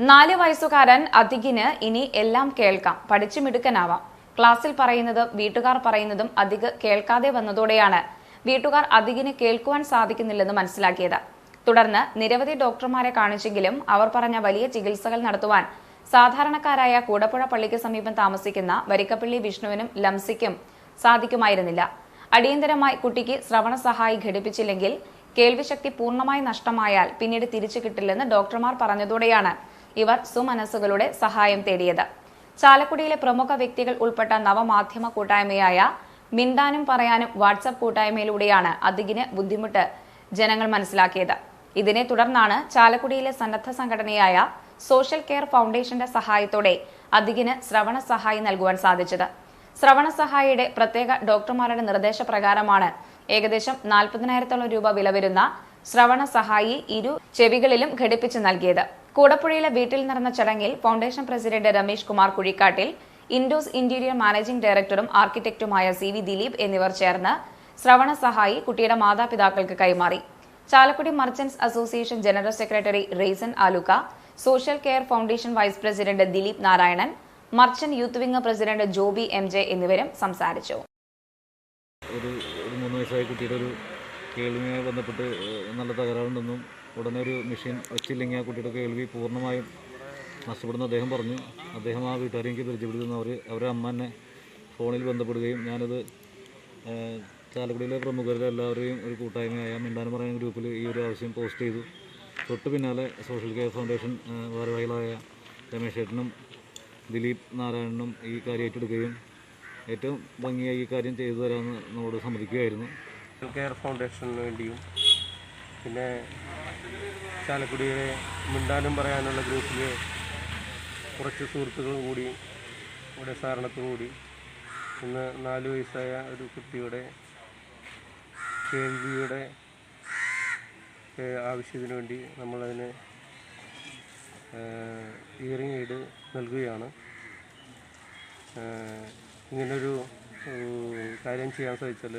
നാല് വയസ്സുകാരൻ അധികിന് ഇനി എല്ലാം കേൾക്കാം. പഠിച്ചു മിടുക്കനാവാം. ക്ലാസ്സിൽ പറയുന്നതും വീട്ടുകാർ പറയുന്നതും അധിക് കേൾക്കാതെ വന്നതോടെയാണ് വീട്ടുകാർ അധികിന് കേൾക്കുവാൻ സാധിക്കുന്നില്ലെന്ന് മനസ്സിലാക്കിയത്. തുടർന്ന് നിരവധി ഡോക്ടർമാരെ കാണിച്ചെങ്കിലും അവർ പറഞ്ഞ വലിയ ചികിത്സകൾ നടത്തുവാൻ സാധാരണക്കാരായ കൂടപ്പുഴ പള്ളിക്ക് സമീപം താമസിക്കുന്ന വരിക്കപ്പള്ളി വിഷ്ണുവിനും ലംസിക്കും സാധിക്കുമായിരുന്നില്ല. അടിയന്തരമായി കുട്ടിക്ക് ശ്രവണ സഹായി ഘടിപ്പിച്ചില്ലെങ്കിൽ കേൾവിശക്തി പൂർണമായി നഷ്ടമായാൽ പിന്നീട് തിരിച്ചു കിട്ടില്ലെന്ന് ഡോക്ടർമാർ പറഞ്ഞതോടെയാണ് ഇവർ സുമനസ്സുകളുടെ സഹായം തേടിയത്. ചാലക്കുടിയിലെ പ്രമുഖ വ്യക്തികൾ ഉൾപ്പെട്ട നവമാധ്യമ കൂട്ടായ്മയായ മിണ്ടാനും പറയാനും വാട്സപ്പ് കൂട്ടായ്മയിലൂടെയാണ് അതികിന് ബുദ്ധിമുട്ട് ജനങ്ങൾ മനസ്സിലാക്കിയത്. ഇതിനെ തുടർന്നാണ് ചാലക്കുടിയിലെ സന്നദ്ധ സംഘടനയായ സോഷ്യൽ കെയർ ഫൗണ്ടേഷന്റെ സഹായത്തോടെ അതികിന് ശ്രവണ സഹായം നൽകുവാൻ സാധിച്ചത്. ശ്രവണ സഹായിയുടെ പ്രത്യേക ഡോക്ടർമാരുടെ നിർദ്ദേശപ്രകാരമാണ് ഏകദേശം നാൽപ്പതിനായിരത്തോളം രൂപ വില വരുന്ന ശ്രവണ സഹായി ഇരു ചെവികളിലും ഘടിപ്പിച്ച് നൽകിയത്. കൂടപ്പുഴയിലെ വീട്ടിൽ നടന്ന ചടങ്ങിൽ foundation president Ramesh Kumar Kuzhikkattil Indos interior managing ഡയറക്ടറും ആർക്കിടെക്ടുമായ സി വി ദിലീപ് എന്നിവർ ചേർന്ന് ശ്രവണ സഹായി കുട്ടിയുടെ മാതാപിതാക്കൾക്ക് കൈമാറി. Chalakudy merchants association general secretary Raison Aluka social care foundation vice president Dileep Narayanan merchant youth wing president Joby M J എന്നിവരും സംസാരിച്ചു. ഒരു മൂന്ന് കേൾവിയുമായി ബന്ധപ്പെട്ട് നല്ല തകരാറുണ്ടെന്നും ഉടനെ ഒരു മെഷീൻ വെച്ചില്ലെങ്കിൽ ആ കുട്ടിയുടെ കേൾവി പൂർണമായും നഷ്ടപ്പെടുന്ന അദ്ദേഹം പറഞ്ഞു. അദ്ദേഹം ആ വീട്ടുകാരെ എനിക്ക് പരിചയപ്പെടുത്തുന്ന അവർ അവരുടെ അമ്മ എന്നെ ഫോണിൽ ബന്ധപ്പെടുകയും ഞാനത് ചാലക്കുടിയിലെ പ്രമുഖരുടെ എല്ലാവരെയും ഒരു കൂട്ടായ്മയായ മിണ്ടാനം പറയുന്ന ഗ്രൂപ്പിൽ ഈ ഒരു ആവശ്യം പോസ്റ്റ് ചെയ്തു. തൊട്ട് പിന്നാലെ സോഷ്യൽ കെയർ ഫൗണ്ടേഷൻ ഭാരവാഹികളായ രമേശ് ഏട്ടനും ദിലീപ് നാരായണനും ഈ കാര്യം ഏറ്റെടുക്കുകയും ഏറ്റവും ഭംഗിയായി ഈ കാര്യം ചെയ്തു തരാമെന്ന് നമ്മോട് സമ്മതിക്കുകയായിരുന്നു. കെയർ ഫൗണ്ടേഷന് വേണ്ടിയും പിന്നെ ചാലക്കുടിയിലെ മിണ്ടാനും പറയാനുള്ള ഗ്രൂപ്പിലെ കുറച്ച് സുഹൃത്തുക്കളും കൂടി ഇവിടെ സഹകരണത്തോടു കൂടി ഇന്ന് നാല് വയസ്സായ ഒരു കുട്ടിയുടെ കേൾവിയുടെ ആവശ്യത്തിന് വേണ്ടി നമ്മളതിന് ഇയറിംഗ് എയ്ഡ് നൽകുകയാണ്. ഇങ്ങനൊരു കാര്യം ചെയ്യാൻ സാധിച്ചാൽ